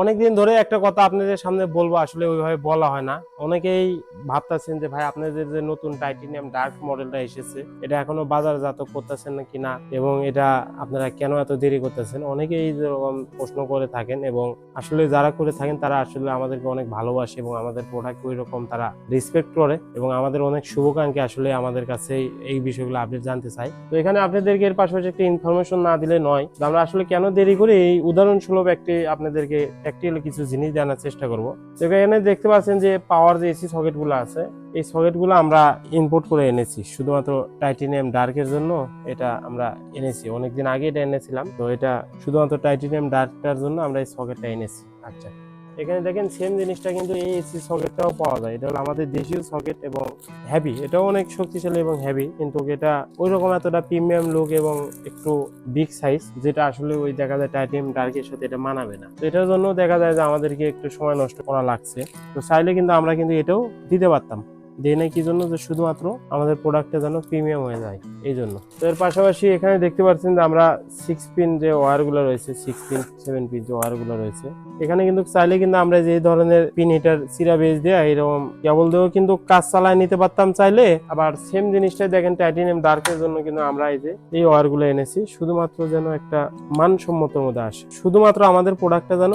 অনেকদিন ধরে একটা কথা আপনাদের সামনে বলব, আসলে ওইভাবে বলা হয় না। অনেকেই ভাবতেছেন যে, ভাই, আপনাদের যে নতুন টাইটেনিয়াম ডার্ক মডেলটা এসেছে, এটা এখনও বাজারজাত করতেছেন না? কিনা এবং এটা আপনারা কেন এত দেরি করতেছেন? অনেকেই যেরকম প্রশ্ন করে থাকেন এবং আসলে যারা করে থাকেন, তারা আসলে আমাদেরকে অনেক ভালোবাসে এবং আমাদের প্রোডাক্ট ওই রকম তারা রেসপেক্ট করে এবং আমাদের অনেক শুভকাঙ্ক্ষী আসলে আমাদের কাছে এই বিষয়গুলো আপডেট জানতে চাই তো এখানে আপনাদেরকে এর পাশাপাশি একটা ইনফরমেশন না দিলে নয় আমরা আসলে কেন দেরি করি এই উদাহরণস্বরূপ একটি আপনাদেরকে প্র্যাকটিক্যালি কিছু জিনিস জানার চেষ্টা করব। তো এখানে দেখতে পাচ্ছেন যে পাওয়ার যে এসি সকেটগুলো আছে, এই সকেটগুলো আমরা ইম্পোর্ট করে এনেছি। শুধুমাত্র টাইটেনিয়াম ডার্কের জন্য এটা আমরা এনেছি। অনেকদিন আগে এটা এনেছিলাম। তো এটা শুধুমাত্র টাইটেনিয়াম ডার্কটার জন্য আমরা এই সকেটটা এনেছি। আচ্ছা। এখানে দেখেন সেম জিনিসটা কিন্তু এই এসি সকেটটাও পাওয়া যায়। এটা হলো আমাদের দেশীয় সকেট এবং হ্যাভি এটাও অনেক শক্তিশালী এবং হ্যাভি কিন্তু এটা ওই রকম এতটা প্রিমিয়াম লুক এবং একটু বিগ সাইজ যেটা আসলে ওই দেখা যায় টাইটেম ডার্কের সাথে এটা মানাবে না। তো এটার জন্য দেখা যায় যে আমাদেরকে একটু সময় নষ্ট করা লাগছে। তো চাইলে কিন্তু আমরা কিন্তু এটাও দিতে পারতাম। দেয় নাই কি জন্য? যে শুধুমাত্র আমাদের প্রোডাক্টটা যেন প্রিমিয়াম হয়ে যায়, এই জন্য। তো এর পাশাপাশি এখানে দেখতে পাচ্ছেন যে আমরা সিক্স পিন যে ওয়্যারগুলো রয়েছে সিক্স পিন সেভেন পিন যে ওয়্যারগুলো রয়েছে, এখানে কিন্তু চাইলে কিন্তু আমরা যে ধরনের পিন হিটার সিরা বেজ দেওয়া এরকম কেবল দিয়েও কিন্তু কাজ চালায় নিতে পারতাম চাইলে। আবার সেম জিনিসটাই দেখেন টাইটেনিয়াম ডার্কের জন্য কিন্তু আমরা এই যে, এই ওয়্যারগুলো এনেছি। শুধুমাত্র যেন একটা মানসম্মতর মধ্যে আসে। শুধুমাত্র আমাদের প্রোডাক্টটা যেন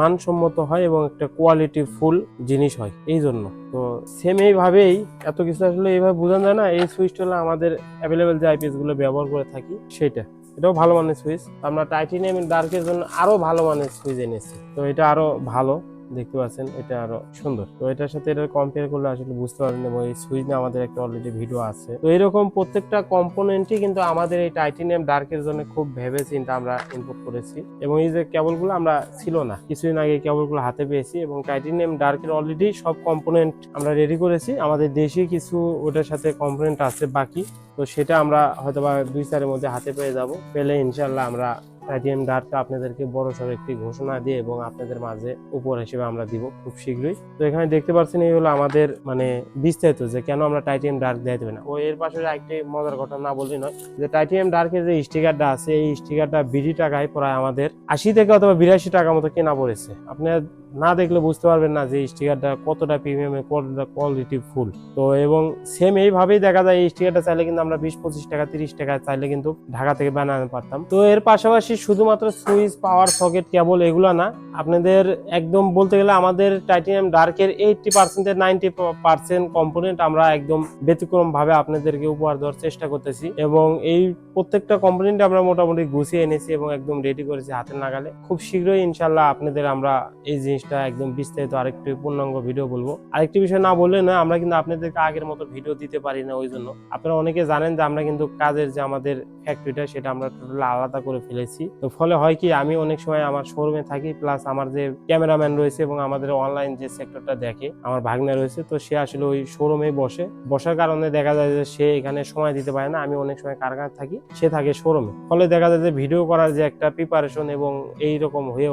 মানসম্মত হয় এবং একটা কোয়ালিটি ফুল জিনিস হয়, এই জন্য। তো সেম এইভাবেই এত কিছু আসলে এইভাবে বোঝা যায় না, এই সুইচটা হলো আমাদের অ্যাভেলেবেল যে আইপিএসগুলো ব্যবহার করে থাকি সেটা এটাও ভালো মানের সুইচ আমরা টাইটেনিয়াম ডার্কের জন্য আরও ভালো মানের সুইচ এনেছি। তো এটা আরও ভালো। দেখতে পাচ্ছেন, এটা আরও সুন্দর। তো এটার সাথে এটা কম্পেয়ার করলে আসলে বুঝতে পারেন এবং এই সুইচ নিয়ে আমাদের একটা অলরেডি ভিডিও আছে। তো এরকম প্রত্যেকটা কম্পোনেন্টই কিন্তু আমাদের এই টাইটেনিয়াম ডার্কের জন্য খুব ভেবে চিন্তা আমরা ইনপুট করেছি এবং এই যে কেবলগুলো আমরা ছিল না, কিছুদিন আগে কেবলগুলো হাতে পেয়েছি এবং টাইটেনিয়াম ডার্কের অলরেডি সব কম্পোনেন্ট আমরা রেডি করেছি। আমাদের দেশে কিছু ওটার সাথে কম্পোনেন্ট আছে বাকি, তো সেটা আমরা হয়তো বা দুই চারের মধ্যে হাতে পেয়ে যাব। পেলে ইনশাল্লাহ আমরা টাইটিএম ডার্টটা আপনাদেরকে বড় সড় একটি ঘোষণা দিয়ে এবং আপনাদের মাঝে উপহার হিসেবে আমরা দিব খুব শীঘ্রই। তো এখানে দেখতে পাচ্ছেন, এই হলো আমাদের মানে বিস্তারিত যে কেন আমরা টাইটিএম ডার্ক দেয় দেবে না। ও এর পাশে একটি মজার ঘটনা না বললেই নয়, যে টাইটিএম ডার্কের যে স্টিকারটা আছে, এই স্টিকারটা বিডি টাকায় প্রায় আমাদের আশি থেকে অথবা বিরাশি টাকা মতো কেনা পড়েছে। আপনার না দেখলে বুঝতে পারবেন না যে স্টিকারটা কতটা প্রিমিয়াম কতটা কোয়ালিটি ফুল তো এবং সেম এইভাবেই দেখা যায়, এই স্টিকারটা চাইলে কিন্তু আমরা বিশ, পঁচিশ টাকা, তিরিশ টাকা চাইলে কিন্তু ঢাকা থেকে বানাতে পারতাম। তো এর পাশাপাশি শুধুমাত্র সুইচ পাওয়ার সকেট কেবল এগুলো না, আপনাদের একদম বলতে গেলে আমাদের টাইটেনিয়াম ডার্কের এইটটি পার্সেন্টের নাইনটি পার্সেন্ট কম্পোনেন্ট আমরা একদম ব্যতিক্রম ভাবে আপনাদেরকে উপহার দেওয়ার চেষ্টা করতেছি। এবং এই প্রত্যেকটা কম্পোনেন্ট আমরা মোটামুটি গুছিয়ে এনেছি এবং একদম রেডি করেছি হাতের নাগালে। খুব শীঘ্রই ইনশাল্লাহ আপনাদের আমরা এই জিনিসটা একদম বিস্তারিত আরেকটি পূর্ণাঙ্গ ভিডিও বলব। আরেকটি বিষয় না বললে না আমরা কিন্তু আপনাদেরকে আগের মতো ভিডিও দিতে পারি না ওই জন্য। আপনারা অনেকে জানেন যে আমরা কিন্তু কাজের যে আমাদের ফ্যাক্টরিটা সেটা আমরা টোটাল আলাদা করে ফেলেছি। তো ফলে হয় কি, আমি অনেক সময় আমার শোরুমে থাকি প্লাস আমার যে ক্যামেরাম্যান রয়েছে এবং আমাদের অনলাইন যে সেক্টরটা দেখে, আমার ভাগ্নে রয়েছে, তো সে আসলে ওই শোরুমে বসে। বসার কারণে দেখা যায় যে সে এখানে সময় দিতে পারে না, আমি অনেক সময় কারখানায় থাকি, সে থাকে শোরুমে ফলে দেখা যায় যে ভিডিও করার যে একটা প্রিপারেশন এবং এই রকম হয়ে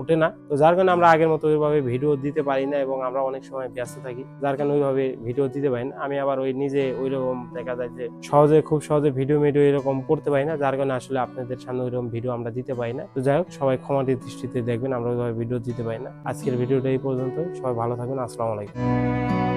ওঠে না। তো যার কারণে আমরা আগের মতো ওইভাবে ভিডিও দিতে পারি না এবং আমরা অনেক সময় ব্যস্ত থাকি যার কারণে ওইভাবে ভিডিও দিতে পারি না। আমি আবার ওই নিজে ওই রকম দেখা যায় যে সহজে খুব সহজে ভিডিও মিডিও এরকম করতে পারি না যার কারণে আসলে আপনাদের সামনে ওইরকম ভিডিও আমরা দিতে পারি না। তো যাই হোক সবাই ক্ষমাটির দৃষ্টিতে দেখবেন আমরা ওইভাবে ভিডিও দিতে পারি না। আজকের ভিডিওটা এই পর্যন্ত সবাই ভালো থাকবেন। আসসালামু আলাইকুম।